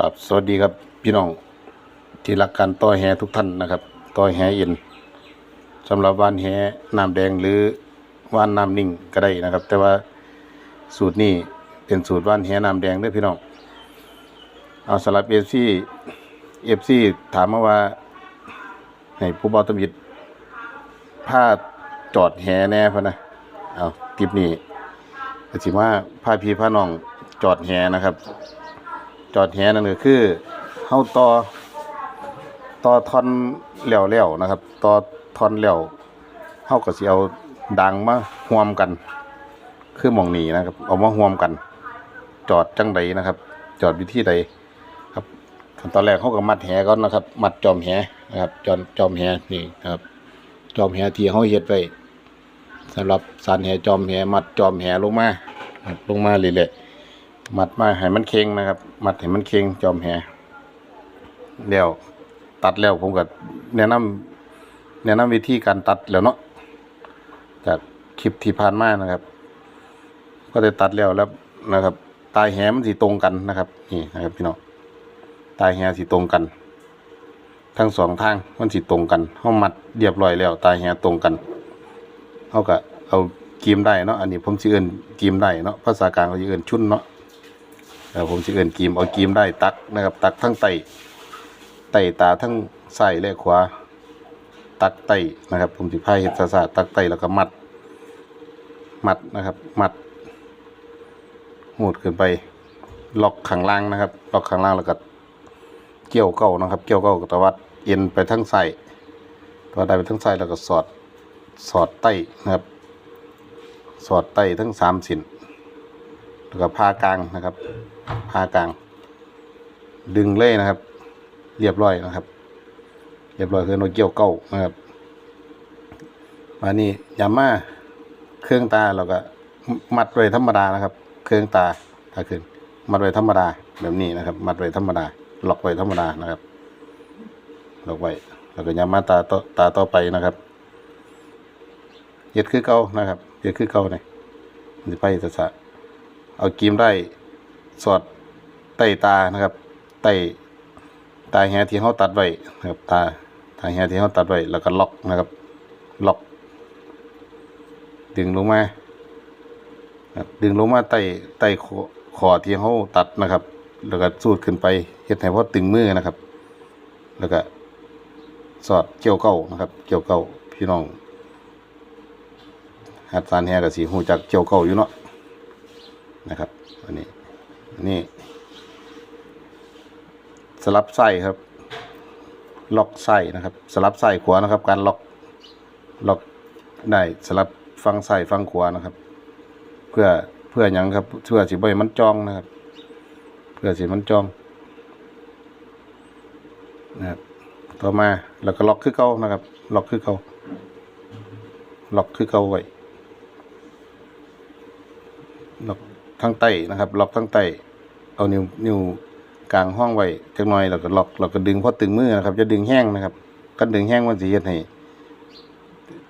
ครับสวัสดีครับพี่น้องที่รักการต่อแหทุกท่านนะครับต่อแหเย็นสำหรับว่านแหน้ำแดงหรือว่านน้ำนิ่งก็ได้นะครับ แต่ว่าสูตรนี้เป็นสูตรว่านแหน้ำแดงด้วยพี่น้องเอาสำหรับเอฟซีเอฟซีถามมาว่าให้ผู้บอตมิดผ้าจอดแหแน่พะนะเอาคลิปนี้ก็สิว่าผ้าพีผ้าน้องจอดแหนะครับ จอดแหนั่นก็คือเฮาต่อต่อทอนเหลี่ยวแล้วนะครับต่อทอนเหลี่ยวเฮาก็สิเอาดังมาห่วมกัน คือหมองนี้นะครับ เอามาห่วมกัน จอดจังใดนะครับ จอดวิธีใดครับขั้นตอนแรกเขาก็มัดแหก่อนนะครับ มัดจอมแหนะครับ จอมจอมแหนี่นะครับ จอมแหที่เขาเฮ็ดไว้สำหรับสานแหจอมแหมัดจอมแหลงมาลงมาเรื่อยๆ มัดมาให้มันเค็งนะครับ มัดให้มันเค็งจอมแหแล้วตัดแล้วผมก็แนะนำแนะนำวิธีการตัดแล้วเนาะจากคลิปที่ผ่านมานะครับ ก็ได้ตัดแล้วแล้วนะครับ ตายแหมันสีตรงกันนะครับ นี่นะครับพี่น้องตายแหสีตรงกัน ทั้งสองทางมันสีตรงกันเฮามัดเรียบร้อยแล้ว ตายแหตรงกันเฮาก็เอากีมได้เนาะอันนี้ผมสิเอิ้นกีมได้เนาะภาษากลางเขาสิเอิ้นชุนเนาะ ผมจะเอินกีมเอากีมได้ตักนะครับ ตักทั้งไตไตตาทั้งใส่และขวา ตักไตนะครับ ผมจะพายเห็ดซาซาตักไตแล้วก็มัด มัดนะครับมัดหูดขึ้นไป ล็อกข้างล่างนะครับ ล็อกข้างล่างแล้วก็เกี่ยวเก้านะครับ เกี่ยวเก้ากับตวัดเอ็นไปทั้งใส่ตวัดได้ไปทั้งใส่แล้วก็สอดสอดไตนะครับ สอดไตทั้งสามสิน แล้วก็ผ้ากลางนะครับผ้ากลาง ดึงเล่นะครับ เรียบร้อยนะครับ เรียบร้อยคือโนเกียวเก้านะครับมานี่ยาม่าเครื่องตาเราก็มัดไว้ธรรมดานะครับ เครื่องตาถ้าขึ้นมัดไว้ธรรมดาแบบนี้นะครับ มัดไว้ธรรมดาล็อกไว้ธรรมดานะครับล็อกไว้แล้วก็ยาม่าตาต่อตาต่อไปนะครับเย็ดคือเก่านะครับเย็ดคือเก่าเนี่ยมันจะไปจะสะ เอากีมได้สอดใต้ตานะครับใต้ตาแหที่เขาตัดไว้นะครับตาตาแหที่เขาตัดไว้แล้วก็ล็อกนะครับ ล็อก ดึงลงมาดึงลงมาใต้ใต้คอที่เขาตัดนะครับ แล้วก็สูดขึ้นไปเฮ็ดให้พอตึงมือนะครับ แล้วก็สอดเกี่ยวเก้านะครับ เกี่ยวเก้าพี่น้องหัดสานแหกับสีหูจักเกี่ยวเก้าอยู่เนาะ นะครับ อันนี้อันนี้ สลับไส้ครับ ล็อกไส้นะครับ สลับไส้ขวานะครับ การล็อกล็อกได้สลับฟังไส้ฟังขวานะครับ เพื่อเพื่อหยังครับเพื่อสิบให้มันจองนะครับ เพื่อสิมันจองนะครับต่อมาแล้วก็ล็อกคือเก่านะครับ ล็อกคือเก่าล็อกคือเก่าไว้ล็อก ทั้งใต้นะครับ ล็อกทั้งใต้เอานิ้วนิ้วกลางห้องไว้จักหน่อยแล้วก็ล็อกแล้วก็ดึงพอตึงมือนะครับ จะดึงแห้งนะครับกันดึงแห้งมันสิเฮ็ดให้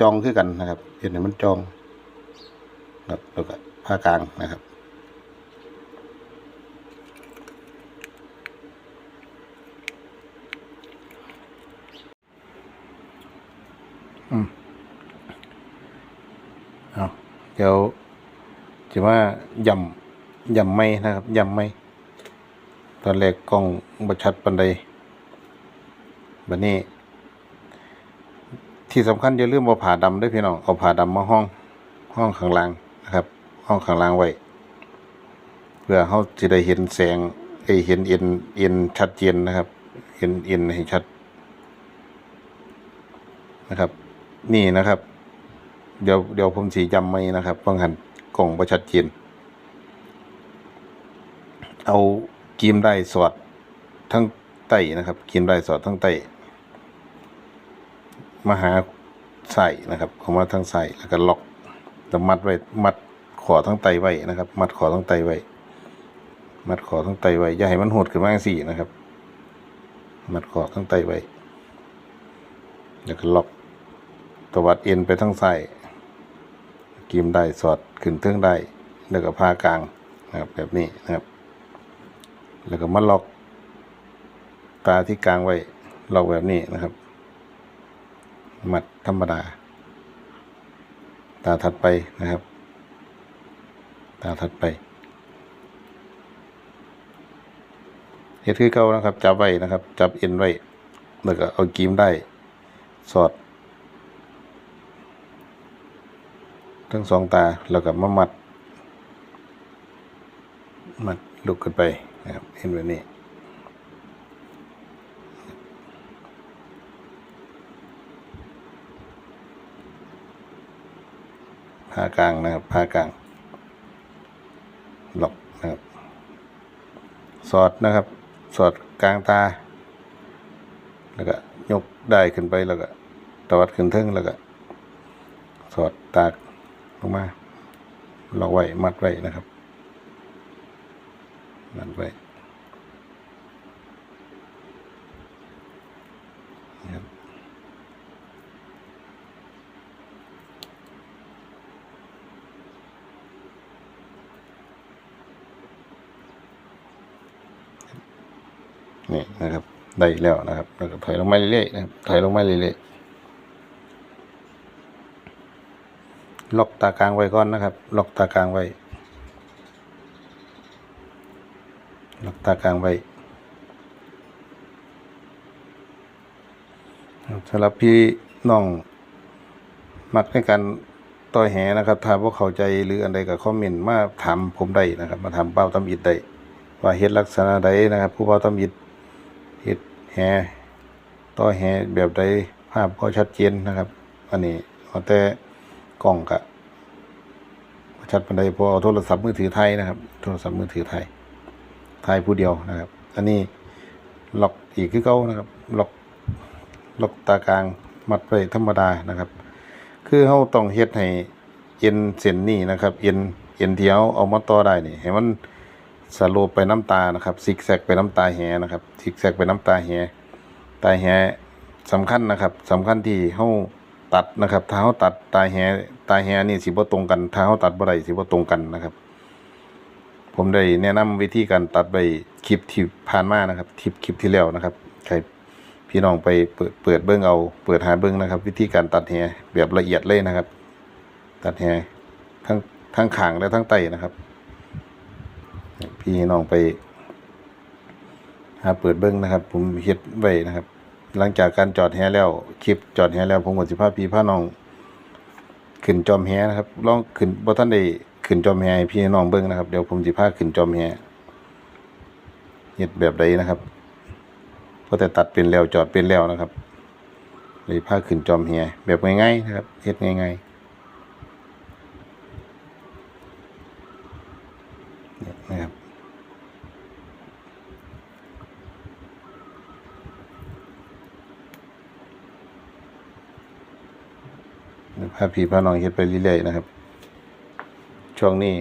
จองคือกันนะครับเฮ็ดให้มันจองครับแล้วก็ผ้ากลางนะครับอืมเอาเดี๋ยว จะว่ายำยำไม่นะครับยำไม่ตอนแรกกล้องบัชัดปันใดบันนี้ ที่สำคัญอย่าลืมเอาผ่าดำด้วยพี่น้องเอาผ่าดำมาห้องห้องข้างล่างนะครับ ห้องข้างล่างไว้ เพื่อเขาจะได้เห็นแสงไอเห็นเอ็นเอ็นชัดเจนนะครับเห็นเอ็นให้ชัดนะครับ นี่นะครับ เดี๋ยวเดี๋ยวผมสีจำไม่นะครับฟังหัน กล่องประชัดเจนเอากีมได้สอดทั้งไตนะครับกีมได้สอดทั้งไตมาหาใส่นะครับเอามาทั้งใส่แล้วก็ล็อกแล้วมัดไว้มัดขอทั้งไตไว้นะครับ มัดขอทั้งไตไว้มัดขอทั้งไตไว้อย่าให้มันหดขึ้นมาสี่นะครับ มัดขอทั้งไตไว้แล้วก็ล็อกตวัดเอ็นไปทั้งใส่ กีมได้สอดขึ้นเทิงได้แล้วก็ผ้ากลางนะครับแบบนี้นะครับ แล้วก็มาล็อกตาที่กลางไว้ล็อกแบบนี้นะครับมัดธรรมดา ตาถัดไปนะครับ ตาถัดไปเฮ็ดคือเก่านะครับ จับไว้นะครับ จับเอ็นไว้แล้วก็เอากีมได้ สอด ทั้งสองตาแล้วก็มามัด มัดลุกขึ้นไปนะครับเห็นแบบนี้ผ้ากลางนะครับผ้ากลางล็อกนะครับ สอดนะครับ สอดกลางตา แล้วก็ยกได้ขึ้นไปแล้วก็ตวัดขึ้นเทิงแล้วก็ สอดตาก ลงมาล็อกไว้มัดไว้นะครับมัดไว้นะครับนี่นะครับได้แล้วนะครับแล้วก็ถอยลงมาเรื่อยๆนะครับถอยลงมาเรื่อยๆ ล็อกตากลางไว้ก่อนนะครับล็อกตากลางไว้ล็อกตากลางไว้สำหรับพี่น้องมักในการต่อยแหนะครับถ้าพวกเข้าใจหรืออันใดก็คอมเมนต์มาถามผมได้นะครับ มาถามเป้าตำอิดได้ว่าเฮ็ดลักษณะใดนะครับ ผู้เป้าตำอิดเฮ็ดแหต่อแหแบบใดภาพก็ชัดเจนนะครับ อันนี้เอแต่ กล้องกะชัดปานใดพอโทรศัพท์มือถือไทยนะครับ โทรศัพท์มือถือไทยไทยผู้เดียวนะครับ อันนี้ล็อกอีกคือเก่านะครับล็อกล็อกตากลางมัดไว้ธรรมดานะครับ คือเฮาต้องเฮ็ดให้เอ็นเส้นนี้นะครับเอ็นเอ็นเที่เฮาเอามาต่อได้นี่ให้มันสโลปไปน้ำตานะครับซิกแซกไปน้ำตาแหนะครับซิกแซกไปน้ำตาแหตาแหสำคัญนะครับสำคัญที่เฮา ตัดนะครับถ้าเฮาตัดตาแหตาแหนี่สิบ่ตรงกันถ้าเฮาตัดบ่ได้สิบ่ตรงกันนะครับ ผมได้แนะนำวิธีการตัดไปคลิปที่ผ่านมานะครับคลิปคลิปที่แล้วนะครับใครพี่น้องไปเปิดเปิดเบิ่งเอา เปิดหาเบิ่งนะครับ วิธีการตัดแหแบบละเอียดเลยนะครับ ตัดแหทั้งทั้งขางและทั้งไตนะครับ พี่น้องไปหาเปิดเบิ้งนะครับ ผมเฮ็ดไว้นะครับ หลังจากการจอดแฮแล้วคลิปจอดแฮแล้วผมก็สิภาพี่พาน้องขึ้นจอมแฮนะครับลองขึ้นบ่ท่านได้ขึ้นจอมแฮให้พี่น้องเบิ้งนะครับเดี๋ยวผมสิพาขึ้นจอมแฮเฮ็ดแบบใดนะครับเพราะแต่ตัดเป็นแล้วจอดเป็นแล้วนะครับเลยพาขึ้นจอมแฮแบบง่ายๆนะครับเฮ็ดง่ายๆนี่นะครับ พาพี่พาน้องเฮ็ดไปเรื่อยๆนะครับ ช่วงนี้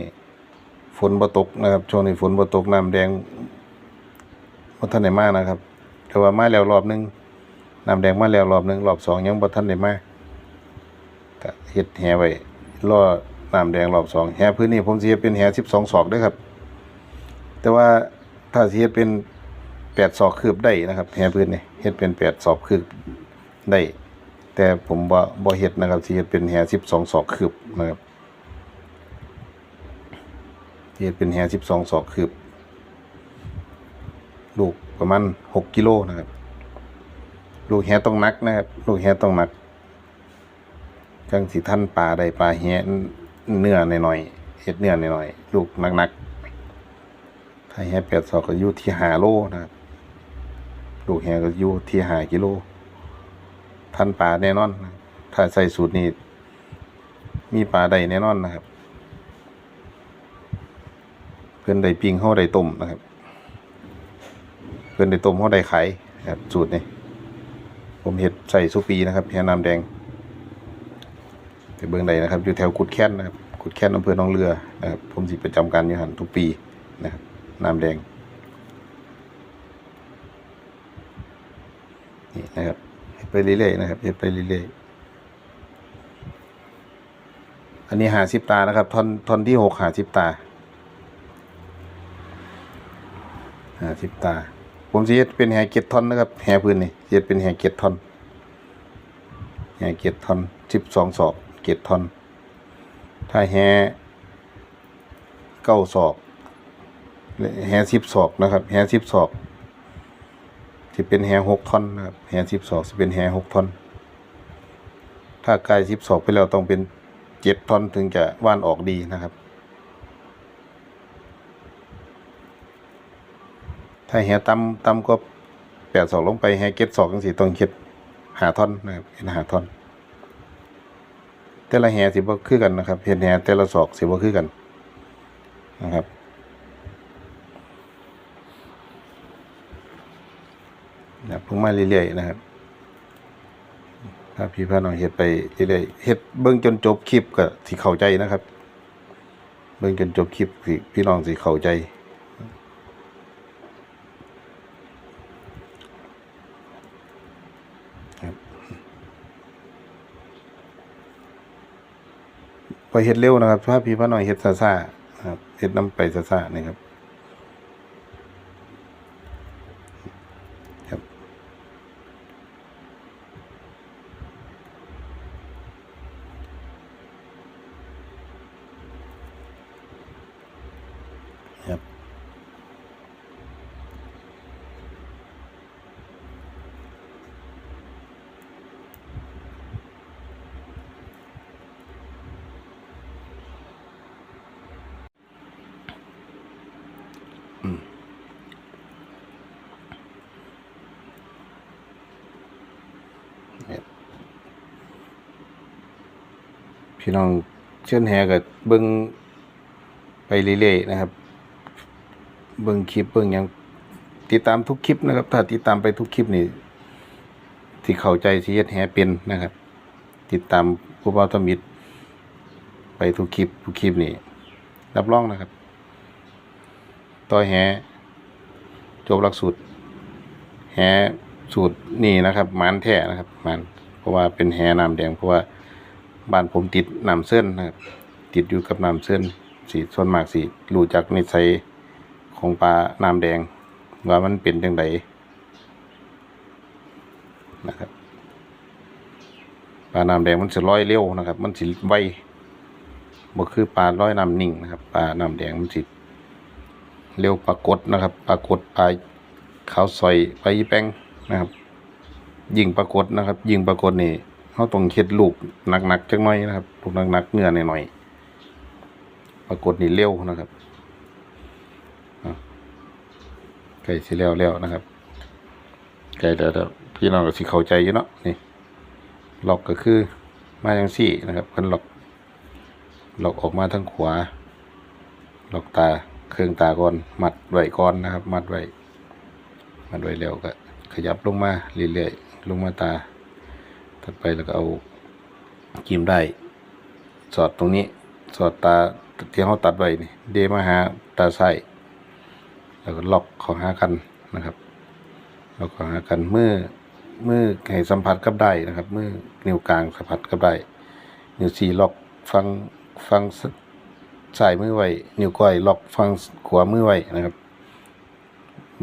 ฝนบ่ตกนะครับ ช่วงนี้ฝนบ่ตกน้ำแดงบ่ทันได้มานะครับ แต่ว่ามาแล้วรอบหนึงน้ำแดงมาแล้วรอบหนึงรอบสองยังบ่ทันได้มาก็เฮ็ดแหไว้รอน้ำแดงรอบสองแหพื้นนี้ผมสิเฮ็ดเป็นแห12ศอกด้อครับ แต่ว่าถ้าสิเฮ็ดเป็น8ศอกคืบได้นะครับแหพื้นนี่เฮ็ดเป็น8ศอกคืบได้ แต่ผมบ่บ่เฮ็ดนะครับสิเฮ็ดเป็นแห12ศอกคืบนะครับเฮ็ดเป็นแห12ศอกคืบลูกประมาณ6กิโลนะครับ ลูกแหต้องนักนะครับ ลูกแหต้องนักจังสิท่านปลาได้ปลาแหเนื้อหน่อยๆเฮ็ดเนื้อหน่อยๆลูกหนักๆถ้าแห8ศอกก็อยู่ที่5โลนะครับลูกแหก็อยู่ที่5กิโล ทันปลาแน่นอน ถ้าใส่สูตรนี้ มีปลาได้แน่นอนนะครับ เพื่อนได้ปิ้งเฮาได้ต้มนะครับ เพื่อนได้ต้มเฮาได้ขายนะครับสูตรนี้ ผมเฮ็ดใส่สุปีนะครับแฮน้ำแดงไปเบิ่งได้นะครับ อยู่แถวกุดแค้นนะครับกุดแค้นอำเภอหนองเรือนะครับ ผมสิประจำการอยู่หันทุกปีนะครับน้ำแดงนี่นะครับ ไปเรื่อยๆนะครับเฮ็ดไปเรื่อยๆอันนี้หาสิบตานะครับท่อนท่อนที่หกหาสิบตาหาสิบตา ผมสิเฮ็ดเป็นแหเก็ดท่อนนะครับแหพื้นนี่เฮ็ดเป็นแหเก็ดท่อนแหเก็ดท่อน12ศอกเก็ดท่อน ถ้าแหเก้าศอกแห10ศอกนะครับแห10ศอก สิเป็นแหหกท่อนนะครับแห10ศอกสิเป็นแหหกท่อน ถ้ากาย10ศอกไปแล้วต้องเป็นเจ็ดท่อนถึงจะว่านออกดีนะครับ ถ้าแหต่ำต่ำก็แปดศอกลงไปแหเก็ดศอกจังซี่ต้องเฮ็ดหาท่อนนะครับเฮ็ดหาท่อน แต่ละแหสิบ่คือกันนะครับเฮ็ดแหแต่ละศอกสิบ่คือกันนะครับ นะเพิ่งมาเรื่อยๆนะครับถ้าพี่พาน้องเฮ็ดไปเรื่อยๆเฮ็ดเบิ่งจนจบคลิปก็สิเข้าใจนะครับ เบิ่งจนจบคลิปสิพี่น้องสิเข้าใจพอเฮ็ดเร็วนะครับถ้าพี่พ่อหน่อยเฮ็ดซาๆนะครับเฮ็ดน้ำไปซ่านี่ครับ พี่น้องเชิญแหกับเบิ่งไปเรื่อยๆนะครับ เบิ่งคลิปเบิ่งยังติดตามทุกคลิปนะครับ ถ้าติดตามไปทุกคลิปนี่ที่เข้าใจสิเฮ็ดแหเป็นนะครับ ติดตามผู้บ่าวตมิตรไปทุกคลิปทุกคลิปนี่รับรองนะครับ ต่อแหจบหลักสูตรแหสูตรนี่นะครับหมานแท้นะครับหมานเพราะว่าเป็นแหน้ำแดงเพราะว่า บ้านผมติดน้ำเส้นนะครับติดอยู่กับน้ำเส้นสีส่วนมากสีรู้จักนิสัยของปลาน้ำแดง ว่ามันเป็นจังไดนะครับปลาน้ำแดงมันจะลอยเร็วนะครับ มันสิไวบ่คือปลาลอยน้ำนิ่งนะครับปลาน้ำแดงมันสิเร็วปรากฏนะครับปรากฏปลาขาวซอยไปยี่แป้งนะครับ ยิงปรากฏนะครับ ยิงปรากฏนี่ เขาต้องเฮ็ดลูกหนักๆจักหน่อยนะครับลูกหนักๆเนื้อหน่อยๆปรากฏนี่เร็วนะครับไก่สิแล้วแล้วนะครับไก่เดี๋ยวพี่น้องก็สิเข้าใจอยู่เนาะนี่ล็อกก็คือมาจังซี่นะครับเพิ่นล็อกล็อกออกมาทางขวาล็อกตาเครื่องตาก่อนมัดไว้ก่อนนะครับ มัดไว้มาด้วยแล้วก็ขยับลงมาเรื่อยๆลงมาตา ถัดไปแล้วก็เอากิมได้ สอดตรงนี้ สอดตาที่เขาตัดไว้นี่เดมาหาตาไส้แล้วก็ล็อกของหากันนะครับล็อกของหากันมือมือให้สัมผัสกับได้นะครับมือนิ้วกลางสัมผัสกับได้นิ้วสี่ล็อกฟังฟังซ้ายมือไว้นิ้วก้อยล็อกฟังขวามือไว้นะครับ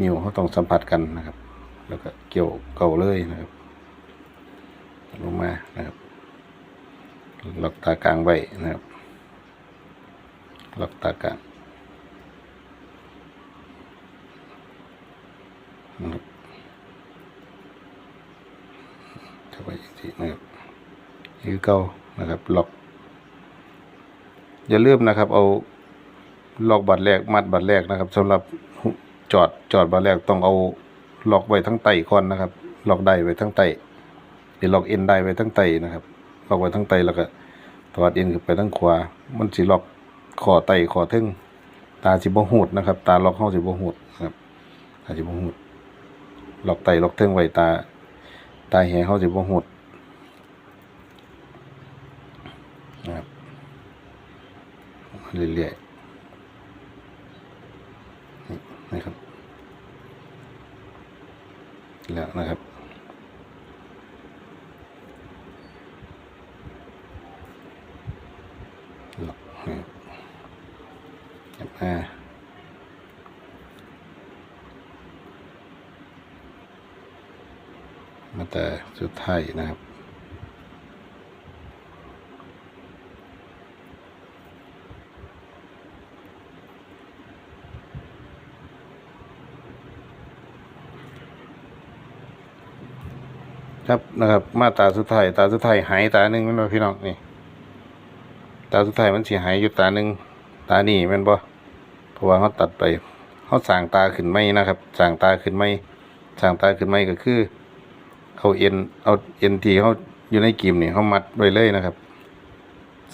นิ้วเขาต้องสัมผัสกันนะครับ แล้วก็เกี่ยวเก่าเลยนะครับ ลงมานะครับล็อกตากลางไว้นะครับล็อกตากลางนะครับเข้าไปอีกทีนะครับนี่คือเก่านะครับล็อกอย่าลืมนะครับ เอาล็อกบัตรแรกมัดบัตรแรกนะครับสำหรับจอดจอดบัตรแรกต้องเอาล็อกไว้ทั้งไตก่อนนะครับล็อกได้ไว้ทั้งไต เดี๋ยวล็อกเอ็นได้ไว้ทั้งไตนะครับล็อกไว้ทั้งไตแล้วก็ถอดเอ็นขึ้นไปทั้งขวา มันสิล็อกคอไตคอทึ่งตาสิบ่หูดนะครับ ตาล็อกเฮาสิบ่หูดนะครับตาสิบ่หูดล็อกไตล็อกทึ่งไว้ตา ตาแหเฮาสิบ่หูดนะครับเรื่อยๆนี่นะครับแล้วนะครับ หลอกนะครับ จับมามาแต่สุดท้ายนะครับครับนะครับมาตาสุดท้ายตาสุดท้ายหายตาหนึ่งแมันบ่พี่น้องนี่ ตาสุดท้ายมันสิหายอยู่ตาหนึ่งตานี่แมันบ่ ราะว่าเขาตัดไปเขาสางตาขึ้นไม่นะครับสางตาขึ้นไม่สางตาขึ้นไม่ก็คือเอาเอ็นเอาเอ็นทีเขาอยู่ในกิมนี่เขามัดไว้เลยนะครับ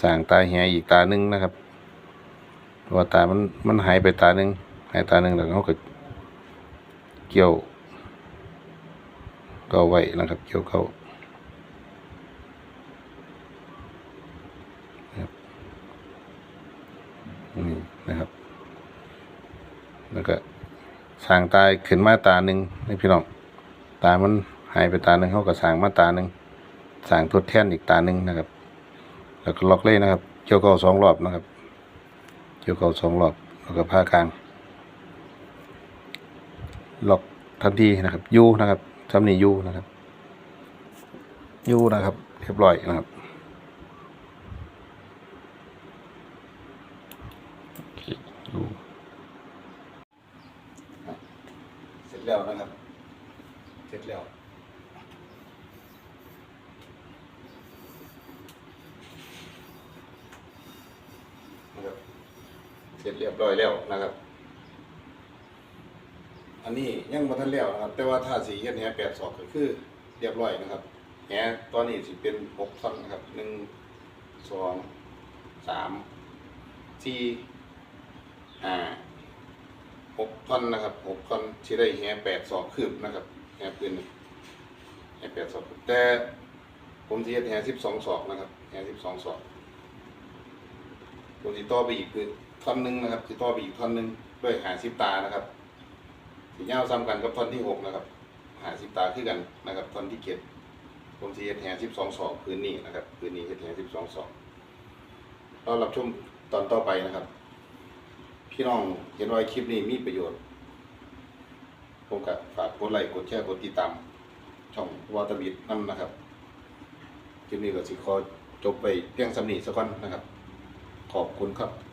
สางตาแหอีกตาหนึ่งนะครับเพราะว่าตามันมันหายไปตาหนึ่งหายตาหนึ่งแล้วเขาก็เกี่ยวก็ไว้นะครับ เกี่ยวเข้านี่นะครับ แล้วก็สร้างตายขึ้นมาตาหนึ่งให้พี่น้อง ตามันหายไปตาหนึ่งเขาก็สร้างมาตาหนึ่งสร้างทดแทนอีกตาหนึ่งนะครับ แล้วก็ล็อกเลยนะครับ เกี่ยวเข้าสองรอบนะครับ เกี่ยวเข้าสองรอบ แล้วก็ผ้ากลาง ล็อกทันทีนะครับยูนะครับทำนี่ยูนะครับยูนะครับ เรียบร้อยนะครับโอเคยูเสร็จ แล้วนะครับ เสร็จแล้วนะครับเสร็จเรียบร้อยแล้วนะครับ อันนี้ยังบ่ทันแล้วนะครับ แต่ว่าถ้าสีเฮ็ดแหแปดศอกก็คือเรียบร้อยนะครับแหตอนนี้สิเป็นหกท่อนนะครับหนึ่งสองสามสี่ห้า ท่อนนะครับหกท่อนที่ได้แหแปดศอกคืบนะครับแหปืนแหแปดศอกแต่ผมสิเฮ็ดแหสิบสองศอกนะครับแหสิบสองศอกผมสิต่อไปอีกคือท่อนหนึ่งนะครับสิต่อไปอีกท่อนหนึ่งด้วยหาสิบตานะครับสีเงาซ้ำกันกับท่อนที่หกนะครับหาสิบตาคือกันนะครับท่อนที่เจ็ดผมสีเฮ็ดแหสิบสองศอกพื้นนี้นะครับพื้นนี้เฮ็ดแหสิบสองศอกเรารับชมตอนต่อไปนะครับ พี่น้องเห็นว่าคลิปนี้มีประโยชน์ ผมก็ฝากกดไลค์กดแชร์กดติดตาม ช่องวอตบิดนั่นนะครับ คลิปนี้ก็สิขอจบไปเพียงสำนีสักวันนะครับ ขอบคุณครับ